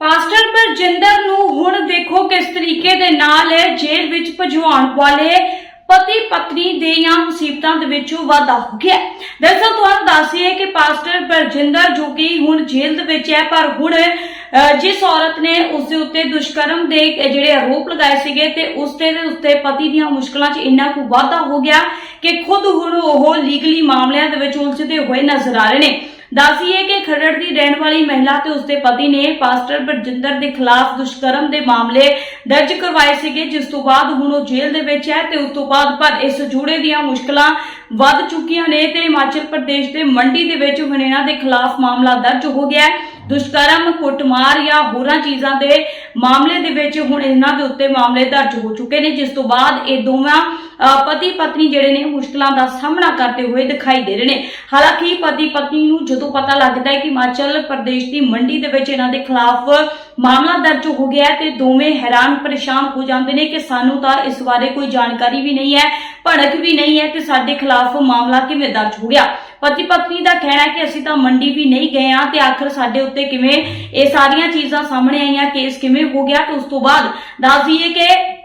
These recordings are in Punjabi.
ਪਾਸਟਰ ਬਰਜਿੰਦਰ ਨੂੰ ਹੁਣ ਦੇਖੋ ਕਿਸ ਤਰੀਕੇ ਦੇ ਨਾਲ ਜੇਲ੍ਹ ਵਿੱਚ ਭਜਵਾਉਣ ਵਾਲੇ ਪਤੀ ਪਤਨੀ ਦੇ ਜਾਂ ਮੁਸੀਬਤਾਂ ਦੇ ਵਿੱਚੋਂ ਵਾਧਾ ਹੋ ਗਿਆ ਹੈ। ਤੁਹਾਨੂੰ ਦੱਸੀਏ ਕਿ ਪਾਸਟਰ ਬਰਜਿੰਦਰ ਜੋ ਕਿ ਹੁਣ ਜੇਲ੍ਹ ਦੇ ਵਿੱਚ ਹੈ, ਪਰ ਹੁਣ ਜਿਸ ਔਰਤ ਨੇ ਉਸ ਦੇ ਉੱਤੇ ਦੁਸ਼ਕਰਮ ਦੇ ਜਿਹੜੇ ਆਰੋਪ ਲਗਾਏ ਸੀਗੇ ਤੇ ਉਸ ਤੇ ਉੱਤੇ ਪਤੀ ਦੀਆਂ ਮੁਸ਼ਕਲਾਂ 'ਚ ਇੰਨਾ ਕੁ ਵਾਧਾ ਹੋ ਗਿਆ ਕਿ ਖੁਦ ਹੁਣ ਉਹ ਲੀਗਲੀ ਮਾਮਲਿਆਂ ਦੇ ਵਿੱਚ ਉਲਝਦੇ ਹੋਏ ਨਜ਼ਰ ਆ ਰਹੇ ਨੇ ਦੱਸੀਏ ਕਿ ਖਰੜ ਦੀ ਰਹਿਣ ਵਾਲੀ ਮਹਿਲਾ ਤੇ ਉਸਦੇ ਪਤੀ ਨੇ ਪਾਸਟਰ ਬਰਜਿੰਦਰ ਦੇ ਖਿਲਾਫ ਦੁਸ਼ਕਰਮ ਦੇ ਮਾਮਲੇ ਦਰਜ ਕਰਵਾਏ ਸੀਗੇ, ਜਿਸ ਤੋਂ ਬਾਅਦ ਹੁਣ ਉਹ ਜੇਲ੍ਹ ਦੇ ਵਿੱਚ ਹੈ ਤੇ ਉਸ ਤੋਂ ਬਾਅਦ ਪਰ ਇਸ ਜੋੜੇ ਦੀਆਂ ਮੁਸ਼ਕਲਾਂ ਵੱਧ ਚੁੱਕੀਆਂ ਨੇ ਤੇ ਹਿਮਾਚਲ ਪ੍ਰਦੇਸ਼ ਦੇ ਮੰਡੀ ਦੇ ਵਿੱਚ ਹੁਣ ਇਹਨਾਂ ਦੇ ਖਿਲਾਫ ਮਾਮਲਾ ਦਰਜ ਹੋ ਗਿਆ ਹੈ। ਦੁਸ਼ਕਰਮ, ਕੁੱਟਮਾਰ ਜਾਂ ਹੋਰਾਂ ਚੀਜ਼ਾਂ ਦੇ ਮਾਮਲੇ ਦੇ ਵਿੱਚ ਹੁਣ ਇਹਨਾਂ ਦੇ ਉੱਤੇ ਮਾਮਲੇ ਦਰਜ ਹੋ ਚੁੱਕੇ ਨੇ, ਜਿਸ ਤੋਂ ਬਾਅਦ ਇਹ ਦੋਵਾਂ ਪਤੀ ਪਤਨੀ ਜਿਹੜੇ ਨੇ ਮੁਸ਼ਕਲਾਂ ਦਾ ਸਾਹਮਣਾ ਕਰਦੇ ਹੋਏ ਦਿਖਾਈ ਦੇ ਰਹੇ ਨੇ। ਹਾਲਾਂਕਿ ਪਤੀ ਪਤਨੀ ਨੂੰ ਜਦੋਂ ਪਤਾ ਲੱਗਦਾ ਹੈ ਕਿ ਹਿਮਾਚਲ ਪ੍ਰਦੇਸ਼ ਦੀ ਮੰਡੀ ਦੇ ਵਿੱਚ ਇਹਨਾਂ ਦੇ ਖਿਲਾਫ ਮਾਮਲਾ ਦਰਜ ਹੋ ਗਿਆ ਤੇ ਦੋਵੇਂ ਹੈਰਾਨ ਪਰੇਸ਼ਾਨ ਹੋ ਜਾਂਦੇ ਨੇ ਕਿ ਸਾਨੂੰ ਤਾਂ ਇਸ ਬਾਰੇ ਕੋਈ ਜਾਣਕਾਰੀ ਵੀ ਨਹੀਂ ਹੈ, ਭੜਕ ਵੀ ਨਹੀਂ ਹੈ ਕਿ ਸਾਡੇ ਖਿਲਾਫ ਮਾਮਲਾ ਕਿਵੇਂ ਦਰਜ ਹੋ ਗਿਆ। ਪਤੀ ਪਤਨੀ ਦਾ ਕਹਿਣਾ ਹੈ ਕਿ ਅਸੀਂ ਤਾਂ ਮੰਡੀ ਵੀ ਨਹੀਂ ਗਏ ਆ ਤੇ ਆਖਰ ਸਾਡੇ ਉੱਤੇ ਕਿਵੇਂ ਇਹ ਸਾਰੀਆਂ ਚੀਜ਼ਾਂ ਸਾਹਮਣੇ ਆਈਆਂ, ਕੇਸ ਕਿਵੇਂ ਹੋ ਗਿਆ ਤੇ ਉਸ ਤੋਂ ਬਾਅਦ ਦੱਸ ਦਈਏ ਕਿ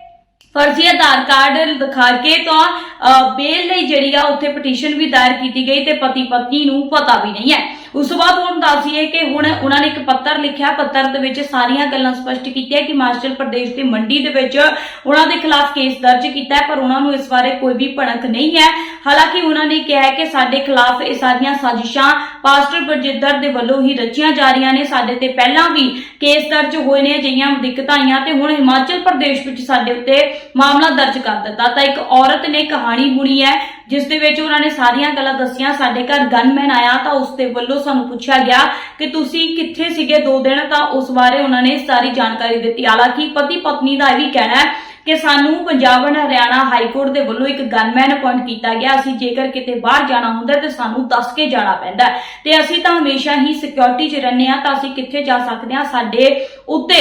ਫਰਜ਼ੀ ਆਧਾਰ ਕਾਰਡ ਦਿਖਾ ਕੇ ਤਾਂ ਅ, ਬੇਲ ਲਈ ਜਿਹੜੀ ਆ ਉੱਥੇ ਪਟੀਸ਼ਨ ਵੀ ਦਾਇਰ ਕੀਤੀ ਗਈ ਤੇ ਪਤੀ ਪਤਨੀ ਨੂੰ ਪਤਾ ਵੀ ਨਹੀਂ ਹੈ। ਉਸ ਤੋਂ ਬਾਅਦ ਹੁਣ ਦੱਸੀਏ ਕਿ ਹੁਣ ਉਹਨਾਂ ਨੇ ਇੱਕ ਪੱਤਰ ਲਿਖਿਆ, ਪੱਤਰ ਦੇ ਵਿੱਚ ਸਾਰੀਆਂ ਗੱਲਾਂ ਸਪਸ਼ਟ ਕੀਤੀਆਂ ਕਿ ਹਿਮਾਚਲ ਪ੍ਰਦੇਸ਼ ਦੀ ਮੰਡੀ ਦੇ ਵਿੱਚ ਉਹਨਾਂ ਦੇ ਖਿਲਾਫ ਕੇਸ ਦਰਜ ਕੀਤਾ ਹੈ, ਪਰ ਉਹਨਾਂ ਨੂੰ ਇਸ ਬਾਰੇ ਕੋਈ ਵੀ ਭਣਕ ਨਹੀਂ ਹੈ। ਹਾਲਾਂਕਿ ਉਹਨਾਂ ਨੇ ਕਿਹਾ ਹੈ ਕਿ ਸਾਡੇ ਖਿਲਾਫ ਇਹ ਸਾਰੀਆਂ ਸਾਜ਼ਿਸ਼ਾਂ ਪਾਸਟਰ ਬਰਜਿੰਦਰ ਦੇ ਵੱਲੋਂ ਹੀ ਰਚੀਆਂ ਜਾ ਰਹੀਆਂ ਨੇ। ਸਾਡੇ ਤੇ ਪਹਿਲਾਂ ਵੀ ਕੇਸ ਦਰਜ ਹੋਏ ਨੇ ਅਜਿਹੀਆਂ ਦਿੱਕਤਾਂ ਆਈਆਂ ਤੇ ਹੁਣ ਹਿਮਾਚਲ ਪ੍ਰਦੇਸ਼ ਵਿੱਚ ਸਾਡੇ ਉੱਤੇ ਮਾਮਲਾ ਦਰਜ ਕਰ ਦਿੱਤਾ। ਤਾਂ ਇੱਕ ਔਰਤ ਨੇ ਕਹਾਣੀ ਬੁਣੀ ਹੈ ਜਿਸ ਦੇ ਵਿੱਚ ਉਹਨਾਂ ਨੇ ਸਾਰੀਆਂ ਗੱਲਾਂ ਦੱਸੀਆਂ, ਸਾਡੇ ਘਰ ਗਨਮੈਨ ਆਇਆ ਤਾਂ ਉਸ ਦੇ ਵੱਲੋਂ ਸਾਨੂੰ ਪੁੱਛਿਆ ਗਿਆ ਕਿ ਤੁਸੀਂ ਕਿੱਥੇ ਸੀਗੇ ਦੋ ਦਿਨ ਤਾਂ ਉਸ ਬਾਰੇ ਉਹਨਾਂ ਨੇ ਸਾਰੀ ਜਾਣਕਾਰੀ ਦਿੱਤੀ। ਹਾਲਾਂਕਿ ਪਤੀ ਪਤਨੀ ਦਾ ਇਹ ਵੀ ਕਹਿਣਾ ਹੈ ਕਿ ਸਾਨੂੰ Punjab and Haryana high court ਦੇ ਵੱਲੋਂ ਇੱਕ ਗਨਮੈਨ ਅਪਾਇੰਟ ਕੀਤਾ ਗਿਆ। ਅਸੀਂ ਜੇਕਰ ਕਿਤੇ ਬਾਹਰ ਜਾਣਾ ਹੁੰਦਾ ਹੈ ਤੇ ਸਾਨੂੰ ਦੱਸ ਕੇ ਜਾਣਾ ਪੈਂਦਾ ਹੈ। ਤੇ ਅਸੀਂ ਤਾਂ ਹਮੇਸ਼ਾ ਹੀ ਸਿਕਿਉਰਿਟੀ 'ਚ ਰਹਿੰਦੇ ਆ ਤਾਂ ਅਸੀਂ ਕਿੱਥੇ ਜਾ ਸਕਦੇ ਹਾਂ? ਸਾਡੇ ਉੱਤੇ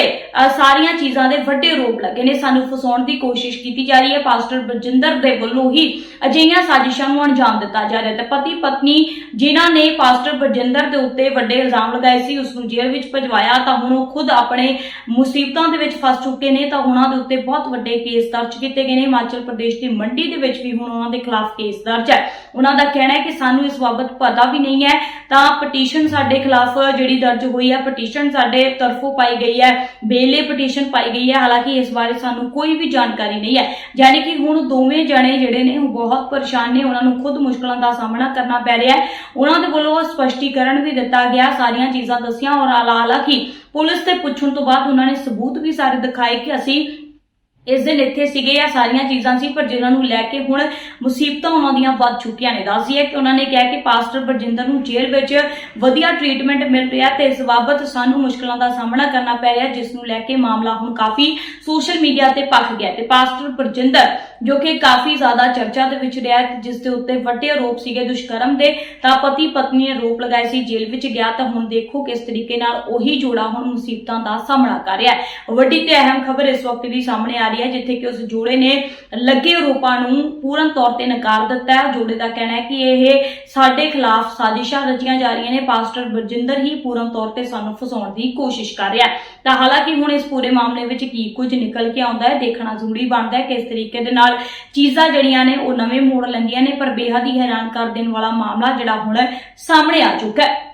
ਸਾਰੀਆਂ ਚੀਜ਼ਾਂ ਦੇ ਵੱਡੇ ਰੋਪ ਲੱਗੇ ਨੇ। ਸਾਨੂੰ ਫਸਾਉਣ ਦੀ ਕੋਸ਼ਿਸ਼ ਕੀਤੀ ਜਾ ਰਹੀ ਹੈ। ਪਾਸਟਰ ਬਲਜਿੰਦਰ ਦੇ ਵੱਲੋਂ ਹੀ ਅਜਿਹੀਆਂ ਸਾਜ਼ਿਸ਼ਾਂ ਨੂੰ ਅੰਜਾਮ ਦਿੱਤਾ ਜਾ ਰਿਹਾ ਹੈ। ਤੇ ਪਤੀ ਪਤਨੀ ਜਿਨ੍ਹਾਂ ਨੇ ਪਾਸਟਰ ਬਲਜਿੰਦਰ ਦੇ ਉੱਤੇ ਵੱਡੇ ਇਲਜ਼ਾਮ ਲਗਾਏ ਸੀ, ਉਸ ਨੂੰ ਜੇਲ੍ਹ ਵਿੱਚ ਭਜਵਾਇਆ ਤਾਂ ਹੁਣ ਉਹ ਖੁਦ ਆਪਣੇ ਮੁਸੀਬਤਾਂ ਦੇ ਵਿੱਚ ਫਸ ਚੁੱਕੇ ਨੇ ਤਾਂ ਉਹਨਾਂ ਦੇ ਉੱਤੇ ਬਹੁਤ ਵੱਡੇ ਕੇਸ ਦਰਜ ਕੀਤੇ ਗਏ ਨੇ। ਹਿਮਾਚਲ ਪ੍ਰਦੇਸ਼ ਦੀ ਮੰਡੀ ਦੇ ਵਿੱਚ ਵੀ ਹੁਣ ਉਹਨਾਂ ਦੇ ਖਿਲਾਫ ਕੇਸ ਦਰਜ ਹੈ। ਉਹਨਾਂ ਦਾ ਕਹਿਣਾ ਹੈ ਕਿ ਸਾਨੂੰ ਇਸ ਬਾਬਤ ਪਤਾ ਵੀ ਨਹੀਂ ਹੈ। ਤਾਂ ਪਟੀਸ਼ਨ ਸਾਡੇ ਖਿਲਾਫ ਜਿਹੜੀ ਦਰਜ ਹੋਈ ਹੈ ਪਟੀਸ਼ਨ ਸਾਡੇ ਤਰਫੋਂ ਪਾਈ ਗਈ ਹੈ। ਬੇਲੇ ਪਟੀਸ਼ਨ ਪਾਈ ਗਈ ਹੈ। ਹਾਲਾਂਕਿ ਇਸ ਬਾਰੇ ਸਾਨੂੰ ਕੋਈ ਵੀ ਜਾਣਕਾਰੀ ਨਹੀਂ ਹੈ। ਯਾਨੀ ਕਿ ਹੁਣ ਦੋਵੇਂ ਜਣੇ ਜਿਹੜੇ ਨੇ, ਉਹ ਬਹੁਤ ਪਰੇਸ਼ਾਨ ਨੇ। ਉਹਨਾਂ ਨੂੰ ਖੁਦ ਮੁਸ਼ਕਲਾਂ ਦਾ ਸਾਹਮਣਾ ਕਰਨਾ ਪੈ ਰਿਹਾ ਹੈ। ਉਹਨਾਂ ਦੇ ਵੱਲੋਂ ਸਪਸ਼ਟੀਕਰਨ ਵੀ ਦਿੱਤਾ ਗਿਆ, ਸਾਰੀਆਂ ਚੀਜ਼ਾਂ ਦੱਸੀਆਂ। ਔਰ ਹਾਲਾਂਕਿ ਪੁਲਿਸ ਤੇ ਪੁੱਛਣ ਤੋਂ ਬਾਅਦ ਉਹਨਾਂ ਨੇ ਸਬੂਤ ਵੀ ਸਾਰੇ ਦਿਖਾਏ ਕਿ ਅਸੀਂ ਇਸ ਦਿਨ ਇੱਥੇ ਸੀਗੇ ਆ ਸਾਰੀਆਂ ਚੀਜ਼ਾਂ ਸੀ, ਪਰ ਜਿਨ੍ਹਾਂ ਨੂੰ ਲੈ ਕੇ ਹੁਣ ਮੁਸੀਬਤਾਂ ਉਹਨਾਂ ਦੀਆਂ ਵੱਧ ਚੁੱਕੀਆਂ ਨੇ। ਦੱਸਦੀਏ ਕਿ ਉਹਨਾਂ ਨੇ ਕਿਹਾ ਕਿ ਪਾਸਟਰ ਬਰਜਿੰਦਰ ਨੂੰ ਜੇਲ੍ਹ ਵਿੱਚ ਵਧੀਆ ਟ੍ਰੀਟਮੈਂਟ ਮਿਲ ਰਿਹਾ ਤੇ ਇਸ ਬਾਬਤ ਸਾਨੂੰ ਮੁਸ਼ਕਲਾਂ ਦਾ ਸਾਹਮਣਾ ਕਰਨਾ ਪੈ ਰਿਹਾ, ਜਿਸ ਨੂੰ ਲੈ ਕੇ ਮਾਮਲਾ ਹੁਣ ਕਾਫੀ ਸੋਸ਼ਲ ਮੀਡੀਆ ਤੇ ਪੱਕ ਗਿਆ ਤੇ ਪਾਸਟਰ ਬਰਜਿੰਦਰ, ਜੋ ਕਿ ਕਾਫੀ ਜ਼ਿਆਦਾ ਚਰਚਾ ਦੇ ਵਿੱਚ ਰਿਹਾ ਤੇ ਜਿਸ ਦੇ ਉੱਤੇ ਵੱਡੇ ਆਰੋਪ ਸੀਗੇ ਦੁਸ਼ਕਰਮ ਦੇ, ਤਾਂ ਪਤੀ ਪਤਨੀ ਨੇ ਆਰੋਪ ਲਗਾਏ ਸੀ, ਜੇਲ੍ਹ ਵਿੱਚ ਗਿਆ ਤਾਂ ਹੁਣ ਦੇਖੋ ਕਿਸ ਤਰੀਕੇ ਨਾਲ ਉਹੀ ਜੋੜਾ ਹੁਣ ਮੁਸੀਬਤਾਂ ਦਾ ਸਾਹਮਣਾ ਕਰ ਰਿਹਾ ਵੱਡੀ ਤੇ ਅਹਿਮ ਖਬਰ ਇਸ ਵਕਤ ਵੀ ਸਾਹਮਣੇ ਆ ਰਹੀ ਹੈ, ਜਿੱਥੇ ਕਿ ਉਸ ਜੋੜੇ ਨੇ ਲੱਗੇ ਆਰੋਪਾਂ ਨੂੰ ਪੂਰਨ ਤੌਰ ਤੇ ਨਕਾਰ ਦਿੱਤਾ ਹੈ। ਜੋੜੇ ਦਾ ਕਹਿਣਾ ਹੈ ਕਿ ਇਹ ਸਾਡੇ ਖਿਲਾਫ ਸਾਜ਼ਿਸ਼ਾਂ ਰਚੀਆਂ ਜਾ ਰਹੀਆਂ ਨੇ। ਪਾਸਟਰ ਬਰਜਿੰਦਰ ਹੀ ਪੂਰਨ ਤੌਰ ਤੇ ਸਾਨੂੰ ਫਸਾਉਣ ਦੀ ਕੋਸ਼ਿਸ਼ ਕਰ ਰਿਹਾ ਹੈ। ਤਾਂ ਹਾਲਾਂਕਿ ਹੁਣ ਇਸ ਪੂਰੇ ਮਾਮਲੇ ਵਿੱਚ ਕੀ ਕੁਝ ਨਿਕਲ ਕੇ ਆਉਂਦਾ ਹੈ, ਦੇਖਣਾ ਜ਼ਰੂਰੀ ਬਣਦਾ ਹੈ ਕਿ ਇਸ ਤਰੀਕੇ ਦੇ ਨਾਲ ਚੀਜ਼ਾਂ ਜਿਹੜੀਆਂ ਨੇ ਉਹ ਨਵੇਂ ਮੋੜ ਲੈਂਦੀਆਂ ਨੇ, ਪਰ ਬੇਹੱਦ ਹੀ ਹੈਰਾਨ ਕਰ ਦੇਣ ਵਾਲਾ ਮਾਮਲਾ ਜਿਹੜਾ ਹੁਣ ਸਾਹਮਣੇ ਆ ਚੁੱਕਾ ਹੈ।